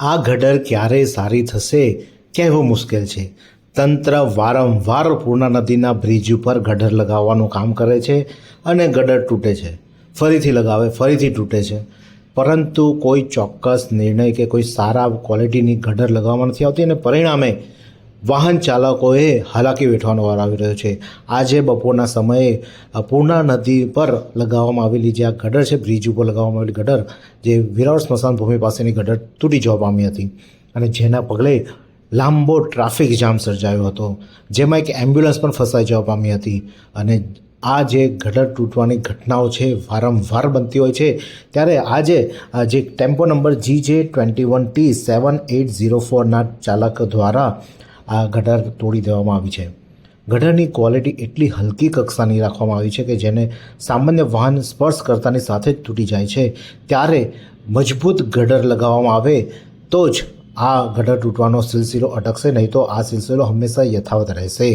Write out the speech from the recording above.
આ ગટર ક્યારે સારી થશે કહેવું મુશ્કેલ છે. તંત્ર વારંવાર પૂર્ણા નદીના બ્રિજ ઉપર ગટર લગાવવાનું કામ કરે છે અને ગટર તૂટે છે. ફરીથી લગાવે, ફરીથી તૂટે છે. પરંતુ કોઈ ચોક્કસ નિર્ણય કે કોઈ સારા ક્વોલિટીની ગટર લગાવવામાં નથી આવતી અને પરિણામે વાહન ચાલકોએ હાલાકી વેઠવાનો વાર આવી રહ્યો છે. આજે બપોરના સમયે પૂર્ણા નદી પર લગાવવામાં આવેલી જે આ ગટર છે, બ્રિજ ઉપર લગાવવામાં આવેલી ગટર, જે વિરાળ સ્મશાન ભૂમિ પાસેની ગટર તૂટી જવા પામી હતી અને જેના પગલે લાંબો ટ્રાફિક જામ સર્જાયો હતો, જેમાં એક એમ્બ્યુલન્સ પણ ફસાઈ જવા પામી હતી અને આ જે ગટર તૂટવાની ઘટનાઓ છે, વારંવાર બનતી હોય છે, ત્યારે આજે જે tempo number G J twenty one T seven eight zero ફોરના ચાલક દ્વારા આ ગટર તોડી દેવામાં આવી છે. ગટરની ક્વોલિટી એટલી હલકી કક્ષાની રાખવામાં આવી છે કે જેને સામાન્ય વાહન સ્પર્શ કરતાની સાથે જ તૂટી જાય છે. ત્યારે મજબૂત ગટર લગાવવામાં આવે તો જ આ ગટર તૂટવાનો સિલસિલો અટકશે, નહીં તો આ સિલસિલો હંમેશા યથાવત રહેશે.